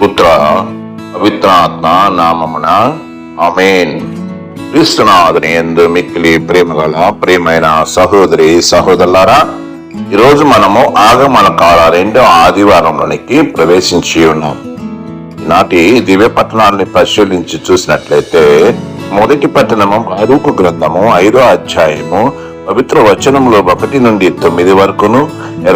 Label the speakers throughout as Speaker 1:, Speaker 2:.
Speaker 1: పుత్ర పవిత్రాత్మ నామమున. అమేన్ క్రీస్తునాథుని ఎందు మిక్కిలి ప్రేమగల ప్రియమైన సహోదరి సహోదరులారా ఈరోజు మనము ఆగమన కాల రెండో ఆదివారంలోనికి ప్రవేశించి ఉన్నాం. ఈనాటి దివ్య పట్టణాన్ని పరిశీలించి చూసినట్లయితే మొదటి పట్టణము బారూకు గ్రంథము ఐదో అధ్యాయము పవిత్ర వచనములో ఒకటి నుండి తొమ్మిది వరకును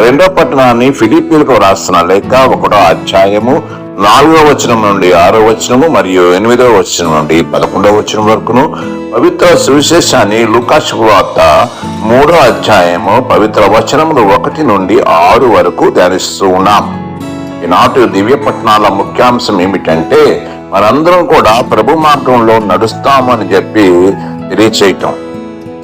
Speaker 1: రెండో పట్టణాన్ని ఫిలిపీలకు రాస్తున్న లేక ఒకటో అధ్యాయము నాలుగో వచనం నుండి ఆరో వచనము మరియు ఎనిమిదో వచనం నుండి పదకొండవ వచనం వరకును పవిత్ర సువిశేషాన్ని లూకాసు వార్త మూడో అధ్యాయము పవిత్ర వచనములు ఒకటి నుండి ఆరు వరకు ధ్యానిస్తూ ఉన్నాం. ఈనాటి దివ్య పట్టణాల ముఖ్యాంశం ఏమిటంటే మనందరం కూడా ప్రభు మార్గంలో నడుస్తామని చెప్పి తెలియచేయటం.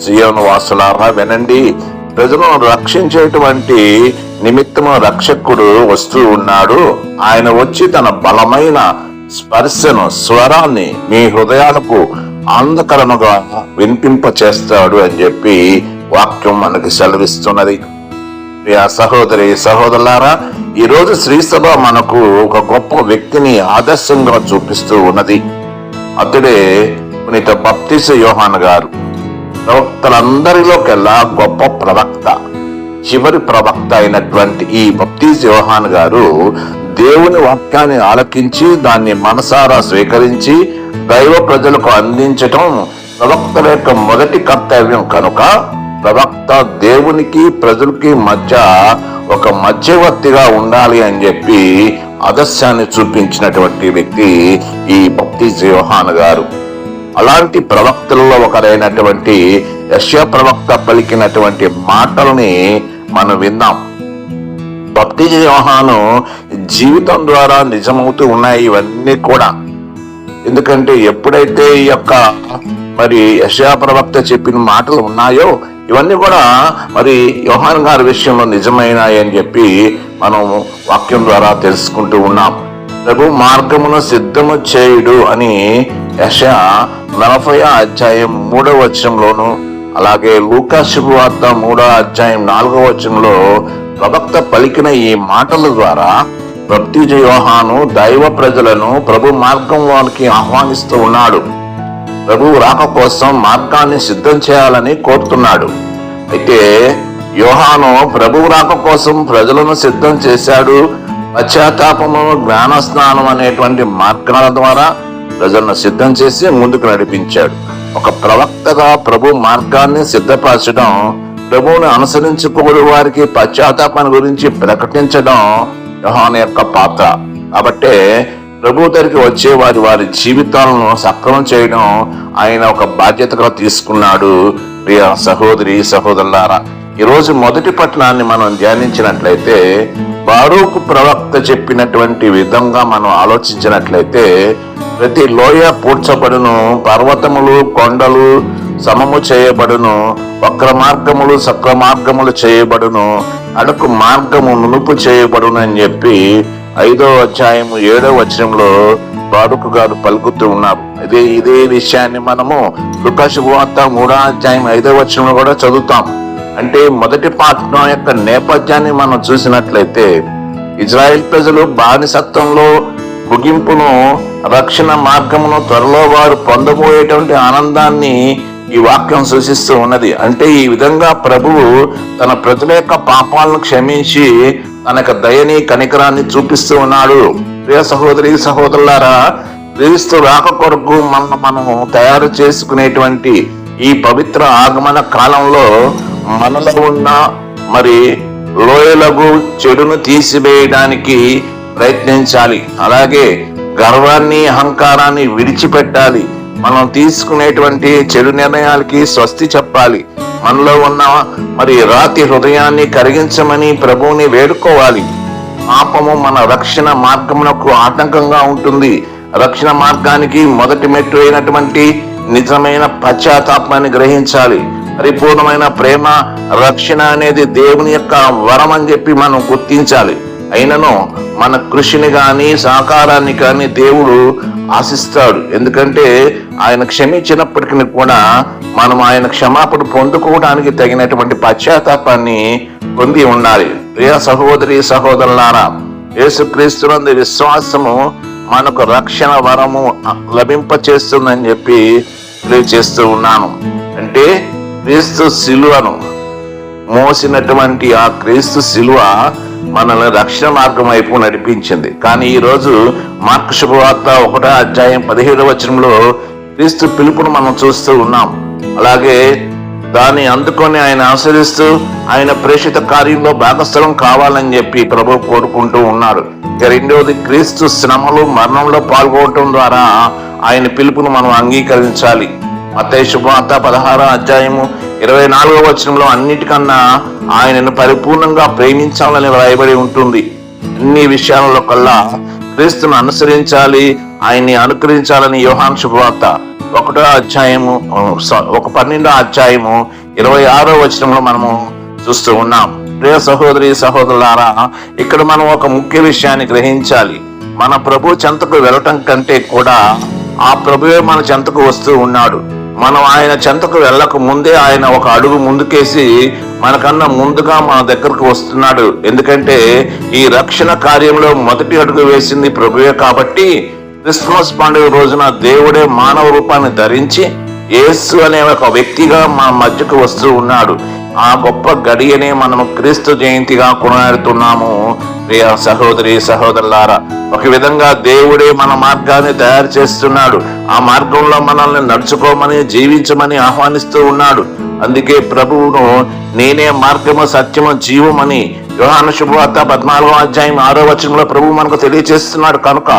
Speaker 1: సియోను వాసులారా వినండి. ప్రజలను రక్షించేటువంటి నిమిత్తము రక్షకుడు వస్తూ ఉన్నాడు. ఆయన వచ్చి తన బలమైన స్పర్శను స్వరాన్ని మీ హృదయాలకు ఆందకరణగా వినిపింప చేస్తాడు అని చెప్పి వాక్యం మనకి సెలవిస్తున్నది. ప్రియ సహోదరి సహోదరులారా ఈ రోజు శ్రీసభ మనకు ఒక గొప్ప వ్యక్తిని ఆదర్శంగా చూపిస్తూ ఉన్నది. అతడే పునీత బప్తిస యోహాన్ గారు. ప్రవక్తలందరిలోకెల్లా గొప్ప ప్రవక్త. చివరి ప్రవక్త అయినటువంటి ఈ బప్తీస్ యోహాన్ గారు దేవుని వాక్యాన్ని ఆలకించి దాన్ని మనసారా స్వీకరించి దైవ ప్రజలకు అందించటం ప్రవక్తల యొక్క మొదటి కర్తవ్యం కనుక ప్రవక్త దేవునికి ప్రజలకి మధ్య ఒక మధ్యవర్తిగా ఉండాలి అని చెప్పి ఆదర్శాన్ని చూపించినటువంటి వ్యక్తి ఈ భక్తి జోహాన్ గారు. అలాంటి ప్రవక్తలలో ఒకరైనటువంటి యశ ప్రవక్త పలికినటువంటి మాటల్ని మనం విందాం. భక్తి వ్యవహారం జీవితం ద్వారా నిజమవుతూ ఉన్నాయి ఇవన్నీ కూడా. ఎందుకంటే ఎప్పుడైతే ఈ యొక్క మరి యశా ప్రవక్త చెప్పిన మాటలు ఉన్నాయో ఇవన్నీ కూడా మరి యోహాన్ గారి విషయంలో నిజమైనాయి అని చెప్పి మనం వాక్యం ద్వారా తెలుసుకుంటూ ఉన్నాం. ప్రభు మార్గమును సిద్ధము చేయుడు అని యశ నలభై అధ్యాయం మూడవ వచనంలోను అలాగే లూకాశుభవార్త మూడో అధ్యాయం నాలుగవ వచనంలో ప్రవక్త పలికిన ఈ మాటల ద్వారా భక్తి యోహాను దైవ ప్రజలను ప్రభు మార్గంలోనికి ఆహ్వానిస్తూ ఉన్నాడు. ప్రభు రాక కోసం మార్గాన్ని సిద్ధం చేయాలని కోరుతున్నాడు. అయితే యోహాను ప్రభు రాక కోసం ప్రజలను సిద్ధం చేశాడు. పశ్చాత్తాపము జ్ఞాన స్నానం అనేటువంటి మార్గాల ద్వారా ప్రజలను సిద్ధం చేసి ముందుకు నడిపించాడు. ఒక ప్రవక్తగా ప్రభు మార్గాన్ని సిద్ధపరచడం ప్రభువుని అనుసరించుకోని వారికి పశ్చాత్తాపాన్ని గురించి ప్రకటించడం యోహాన్ యొక్క పాత్ర. కాబట్టే ప్రభు దగ్గరికి వచ్చే వారి వారి జీవితాలను సక్రమం చేయడం ఆయన ఒక బాధ్యతగా తీసుకున్నాడు. ప్రియ సహోదరి సహోదరులారా ఈరోజు మొదటి పట్టణాన్ని మనం ధ్యానించినట్లయితే బారూకు ప్రవక్త చెప్పినటువంటి విధంగా మనం ఆలోచించినట్లయితే ప్రతి లోయ పూడ్చబడును పర్వతములు కొండలు సమము చేయబడును వక్ర మార్గములు సక్ర మార్గములు చేయబడును అడుకు మార్గము నునుపు చేయబడును అని చెప్పి ఐదో అధ్యాయము ఏడో వచనంలో బారుకు గారు పలుకుతూ ఉన్నారు. ఇదే ఇదే విషయాన్ని మనము లుకాశు మూడో అధ్యాయం ఐదో వచనంలో కూడా చదువుతాం. అంటే మొదటి పాఠం యొక్క నేపథ్యాన్ని మనం చూసినట్లయితే ఇజ్రాయెల్ ప్రజలు బానిసత్వంలో ముగింపును రక్షణ మార్గమును త్వరలో వారు పొందబోయేటువంటి ఆనందాన్ని ఈ వాక్యం సూచిస్తూ ఉన్నది. అంటే ఈ విధంగా ప్రభువు తన ప్రజల యొక్క పాపాలను క్షమించి తనకు దయని కనికరాన్ని చూపిస్తూ ఉన్నాడు. ప్రియ సహోదరి సహోదరులారా క్రీస్తు రాక కొరకు మనం మనము తయారు చేసుకునేటువంటి ఈ పవిత్ర ఆగమన కాలంలో మనలో ఉన్న మరి లోయలకు చెడును తీసివేయడానికి ప్రయత్నించాలి. అలాగే గర్వాన్ని అహంకారాన్ని విడిచిపెట్టాలి. మనం తీసుకునేటువంటి చెడు నిర్ణయాలకి స్వస్తి చెప్పాలి. మనలో ఉన్న మరి రాతి హృదయాన్ని కరిగించమని ప్రభువుని వేడుకోవాలి. పాపము మన రక్షణ మార్గమునకు ఆటంకంగా ఉంటుంది. రక్షణ మార్గానికి మొదటి మెట్టు అయినటువంటి నిజమైన పశ్చాత్తాపాన్ని గ్రహించాలి. పరిపూర్ణమైన ప్రేమ రక్షణ అనేది దేవుని యొక్క వరం అని చెప్పి మనం గుర్తించాలి. అయినను మన కృషిని కానీ సహకారాన్ని కానీ దేవుడు ఆశిస్తాడు. ఎందుకంటే ఆయన క్షమించినప్పటికీ కూడా మనం ఆయన క్షమాపణ పొందుకోవడానికి తగినటువంటి పశ్చాత్తాపాన్ని పొంది ఉండాలి. ప్రియ సహోదరి సహోదరులారా యేసుక్రీస్తునందు విశ్వాసము మనకు రక్షణ వరము లభింప చేస్తుందని చెప్పి తెలియచేస్తూ ఉన్నాను. అంటే క్రీస్తు శిలువను మోసినటువంటి ఆ క్రీస్తు శిలువ మనల్ని రక్షణ మార్గం వైపు నడిపించింది. కానీ ఈ రోజు మార్కు శుభవార్త ఒకటో అధ్యాయం పదిహేడవ వచనంలో క్రీస్తు పిలుపును మనం చూస్తూ ఉన్నాం. అలాగే దాన్ని అందుకొని ఆయన ఆశ్రయిస్తూ ఆయన ప్రేషిత కార్యంలో భాగస్థలం కావాలని చెప్పి ప్రభు కోరుకుంటూ ఉన్నారు. ఇక రెండవది క్రీస్తు శ్రమలు మరణంలో పాల్గొనటం ద్వారా ఆయన పిలుపును మనం అంగీకరించాలి. మత్తయి శుభవార్త పదహారో అధ్యాయము ఇరవై నాలుగవ వచనంలో అన్నిటికన్నా ఆయనను పరిపూర్ణంగా ప్రేమించాలని వ్రాయబడి ఉంటుంది. అన్ని విషయాలలో కల్లా క్రీస్తును అనుసరించాలి ఆయన్ని అనుకరించాలని యోహాన్ శుభవార్త ఒకటో అధ్యాయము ఒక పన్నెండో అధ్యాయము ఇరవై ఆరో వచనంలో మనము చూస్తూ ఉన్నాం. ప్రియ సహోదరి సహోదరులారా ఇక్కడ మనం ఒక ముఖ్య విషయాన్ని గ్రహించాలి. మన ప్రభు చెంతకు వెళ్ళటం కంటే కూడా ఆ ప్రభువే మన చెంతకు వస్తూ ఉన్నాడు. మనం ఆయన చెంతకు వెళ్ళక ముందే ఆయన ఒక అడుగు ముందుకేసి మనకన్నా ముందుగా మన దగ్గరకు వస్తున్నాడు. ఎందుకంటే ఈ రక్షణ కార్యంలో మొదటి అడుగు వేసింది ప్రభువే కాబట్టి క్రిస్మస్ పండుగ రోజున దేవుడే మానవ రూపాన్ని ధరించి యేసు అనే ఒక వ్యక్తిగా మన మధ్యకు వస్తూ ఉన్నాడు. ఆ గొప్ప గడియనే మనము క్రీస్తు జయంతిగా కొనాడుతున్నాము ప్రియ సహోదరి సహోదరులారా ఒక విధంగా దేవుడే మన మార్గాన్ని తయారు చేస్తున్నాడు. ఆ మార్గంలో మనల్ని నడుచుకోమని జీవించమని ఆహ్వానిస్తూ ఉన్నాడు. అందుకే ప్రభువును నేనే మార్గము సత్యము జీవమని యోహాను శుభవార్త పద్నాలుగో అధ్యాయం ఆరో వచనంలో ప్రభు మనకు తెలియజేస్తున్నాడు కనుక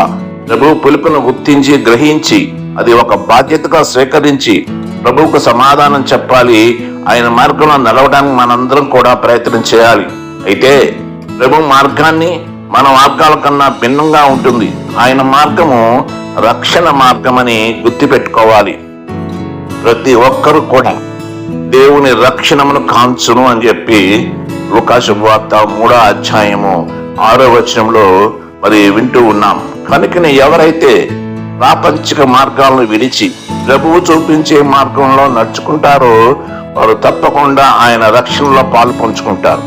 Speaker 1: ప్రభు పిలుపును గుర్తించి గ్రహించి అది ఒక బాధ్యతగా స్వీకరించి ప్రభువుకు సమాధానం చెప్పాలి. ఆయన మార్గంలో నడవడానికి మనందరం కూడా ప్రయత్నం చేయాలి. అయితే ప్రభు మార్గాన్ని మన మార్గాల కన్నా భిన్నంగా ఉంటుంది. ఆయన మార్గము రక్షణ మార్గమని గుర్తుపెట్టుకోవాలి. ప్రతి ఒక్కరు కూడా దేవుని రక్షణమును కాంచును అని చెప్పి లూకా మూడో అధ్యాయము ఆరో వచనంలో మరి వింటూ ఉన్నాం. కనుకనే ఎవరైతే ప్రాపంచిక మార్గాలను విడిచి ప్రభువు చూపించే మార్గంలో నడుచుకుంటారో వారు తప్పకుండా ఆయన రక్షణలో పాలు పంచుకుంటారు.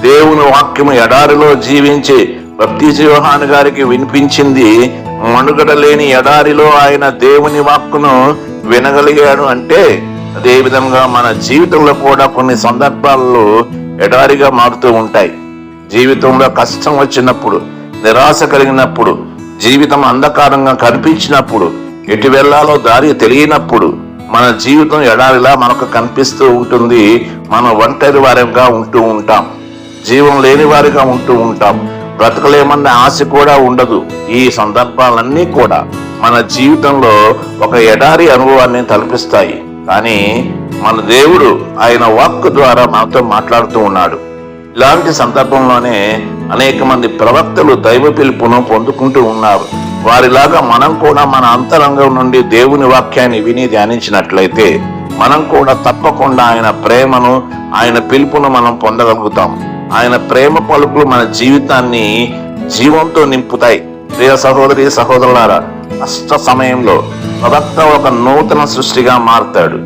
Speaker 1: దేవుని వాక్యము ఎడారిలో జీవించే బప్తీజ యోహాను గారికి వినిపించింది మనుగడ లేని ఎడారిలో ఆయన దేవుని వాక్కును వినగలిగాడు అంటే అదే విధంగా మన జీవితంలో కూడా కొన్ని సందర్భాల్లో ఎడారిగా మారుతూ ఉంటాయి. జీవితంలో కష్టం వచ్చినప్పుడు నిరాశ కలిగినప్పుడు జీవితం అంధకారంగా కనిపించినప్పుడు ఎటు వెళ్ళాలో దారి తెలియనప్పుడు మన జీవితం ఎడారిలా మనకు కనిపిస్తూ ఉంటుంది. మనం ఒంటరి వారంగా ఉంటూ ఉంటాం. జీవం లేని వారిగా ఉంటూ ఉంటాం. బ్రతకలేమన్న ఆశ కూడా ఉండదు. ఈ సందర్భాలన్నీ కూడా మన జీవితంలో ఒక ఎడారి అనుభవాన్ని తలపిస్తాయి. కానీ మన దేవుడు ఆయన వాక్ ద్వారా మనతో మాట్లాడుతూ ఉన్నాడు. ఇలాంటి సందర్భంలోనే అనేక మంది ప్రవక్తలు దైవ పిలుపును పొందుకుంటూ ఉన్నారు. వారిలాగా మనం కూడా మన అంతరంగం నుండి దేవుని వాక్యాన్ని విని ధ్యానించినట్లయితే మనం కూడా తప్పకుండా ఆయన ప్రేమను ఆయన పిలుపును మనం పొందగలుగుతాం. ఆయన ప్రేమ పలుకులు మన జీవితాన్ని జీవంతో నింపుతాయి. ప్రియ సహోదరి సహోదరులారా కష్ట సమయంలో ప్రవక్త ఒక నూతన సృష్టిగా మారుతాడు.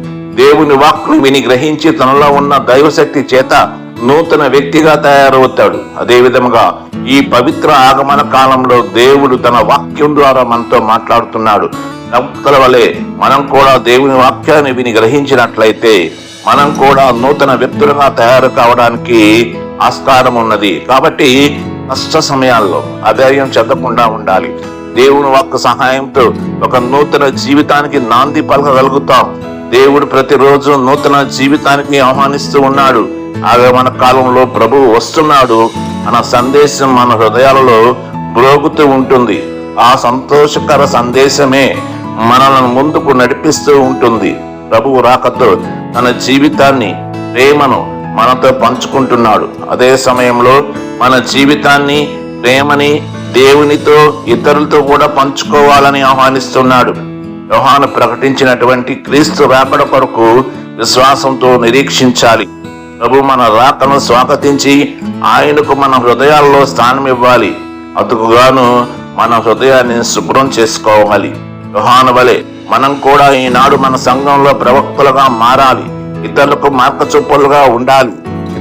Speaker 1: దేవుని వాక్కును విని గ్రహించి తనలో ఉన్న దైవశక్తి చేత నూతన వ్యక్తిగా తయారవుతాడు. అదే విధముగా ఈ పవిత్ర ఆగమన కాలంలో దేవుడు తన వాక్యం ద్వారా మనతో మాట్లాడుతున్నాడు. ప్రవక్తల వలె మనం కూడా దేవుని వాక్యాన్ని విని గ్రహించినట్లయితే మనం కూడా నూతన వ్యక్తులుగా తయారు కావడానికి ఆస్కారం ఉన్నది. కాబట్టి కష్ట సమయాల్లో అధైర్యం చెందకుండా ఉండాలి. దేవుని వాక్కు సహాయంతో ఒక నూతన జీవితానికి నాంది పలకగలుగుతాం. దేవుడు ప్రతిరోజు నూతన జీవితానికి ఆహ్వానిస్తూ ఉన్నాడు. ఆగమన కాలంలో ప్రభువు వస్తున్నాడు అన్న సందేశం మన హృదయాలలో బ్రోగుతూ ఉంటుంది. ఆ సంతోషకర సందేశమే మనల్ని ముందుకు నడిపిస్తూ ఉంటుంది. ప్రభువు రాకతో తన జీవితాన్ని ప్రేమను మనతో పంచుకుంటున్నాడు. అదే సమయంలో మన జీవితాన్ని ప్రేమని దేవునితో ఇతరులతో కూడా పంచుకోవాలని ఆహ్వానిస్తున్నాడు. యోహాను ప్రకటించినటువంటి క్రీస్తు రాకడ కొరకు విశ్వాసంతో నిరీక్షించాలి. ప్రభు మన రాకను స్వాగతించి ఆయనకు మన హృదయాల్లో స్థానం ఇవ్వాలి అతుకుగాను మన హృదయాన్ని శుభ్రం చేసుకోవాలి. యోహాను వలె మనం కూడా ఈనాడు మన సంఘంలో ప్రవక్తలుగా మారాలి. ఇతరులకు మార్గచొప్పులుగా ఉండాలి.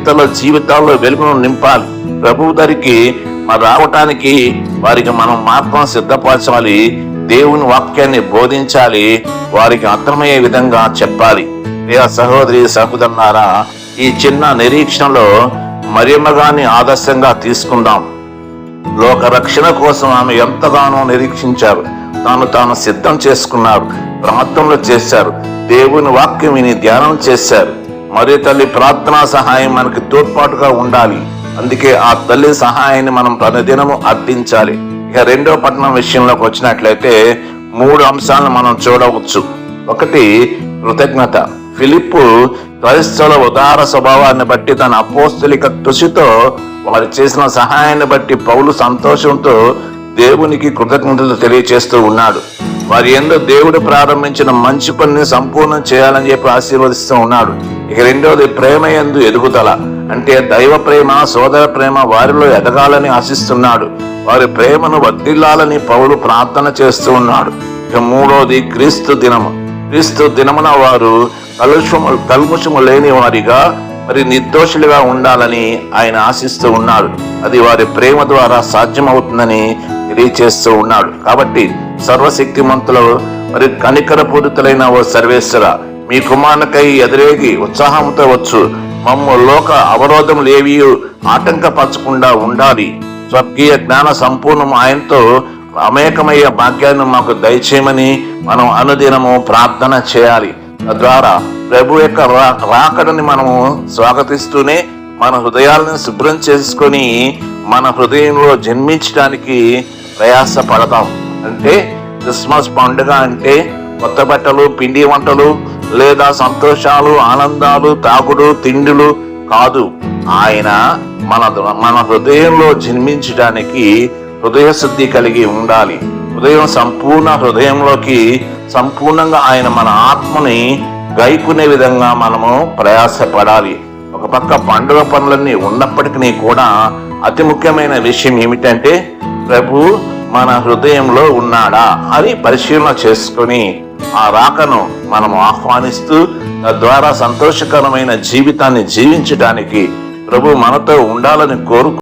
Speaker 1: ఇతరుల జీవితాల్లో వెలుగును నింపాలి. ప్రభువు దరికి మరి రావటానికి వారికి మనం మార్గం సిద్ధపరచాలి. దేవుని వాక్యాన్ని బోధించాలి. వారికి అర్థమయ్యే విధంగా చెప్పాలి. ప్రియ సహోదరి సహోదరులారా ఈ చిన్న నిరీక్షణలో మరియమ్మ ఆదర్శంగా తీసుకుందాం. లోక రక్షణ కోసం ఆమె ఎంతగానో నిరీక్షించారు. తాను తాను సిద్ధం చేసుకున్నారు. ప్రార్థనలు చేశారు. దేవుని వాక్యం విని ధ్యానం చేశారు. మరి తల్లి ప్రార్థనా సహాయం మనకి తోడ్పాటుగా ఉండాలి. అందుకే ఆ తల్లి సహాయాన్ని మనం ప్రతిదినము అర్థించాలి ఇక రెండో పట్టణం విషయంలోకి వచ్చినట్లయితే మూడు అంశాలను మనం చూడవచ్చు. ఒకటి కృతజ్ఞత. ఫిలిప్పు క్రైస్తవుల ఉదార స్వభావాన్ని బట్టి తన అపోస్తలిక కృషితో వారు చేసిన సహాయాన్ని బట్టి పౌలు సంతోషంతో దేవునికి కృతజ్ఞతలు తెలియచేస్తూ ఉన్నాడు. వారి ఎందు దేవుడు ప్రారంభించిన మంచి పనిని సంపూర్ణం చేయాలని చెప్పి ఆశీర్వదిస్తూ ఉన్నాడు. ఇక రెండవది ప్రేమ ఎందు ఎదుగుదల. అంటే దైవ ప్రేమ సోదర ప్రేమ వారిలో ఎదగాలని ఆశిస్తున్నాడు. వారి ప్రేమను వర్దిల్లాలని పౌలు ప్రార్థన చేస్తూ ఉన్నాడు. ఇక మూడవది క్రీస్తు దినము. క్రీస్తు దినమున వారు కలుషము కల్ముషము లేని వారిగా మరి నిర్దోషులుగా ఉండాలని ఆయన ఆశిస్తూ ఉన్నాడు. అది వారి ప్రేమ ద్వారా సాధ్యమవుతుందని తెలియచేస్తూ ఉన్నాడు. కాబట్టి సర్వశక్తిమంతులు మరి కనికరపూరితులైన ఓ సర్వేశ్వర మీ కుమారునికై ఎదురేగి ఉత్సాహంతో వచ్చు. మమ్మ లోక అవరోధములు ఏవి ఆటంకపరచకుండా ఉండాలి. స్వర్గీయ జ్ఞాన సంపూర్ణం ఆయనతో అమేకమయ్యే భాగ్యాన్ని మాకు దయచేయమని మనం అనుదినము ప్రార్థన చేయాలి. తద్వారా ప్రభు యొక్క రా- రాకడని మనము స్వాగతిస్తూనే మన హృదయాలను శుభ్రం చేసుకొని మన హృదయంలో జన్మించడానికి ప్రయాస పడతాం అంటే క్రిస్మస్ పండుగ అంటే కొత్త బట్టలు పిండి వంటలు లేదా సంతోషాలు ఆనందాలు తాగుడు తిండులు కాదు. ఆయన మన మన హృదయంలో జన్మించడానికి హృదయ శుద్ధి కలిగి ఉండాలి. హృదయం సంపూర్ణ హృదయంలోకి సంపూర్ణంగా ఆయన మన ఆత్మని గైకునే విధంగా మనము ప్రయాసపడాలి. ఒక పక్క పండుగ పనులన్నీ ఉన్నప్పటికీ కూడా అతి ముఖ్యమైన విషయం ఏమిటంటే ప్రభు మన హృదయంలో ఉన్నాడా అని పరిశీలన చేసుకొని ఆ రాకను మనము ఆహ్వానిస్తూ తద్వారా సంతోషకరమైన జీవితాన్ని జీవించడానికి ప్రభు మనతో ఉండాలని కోరుకు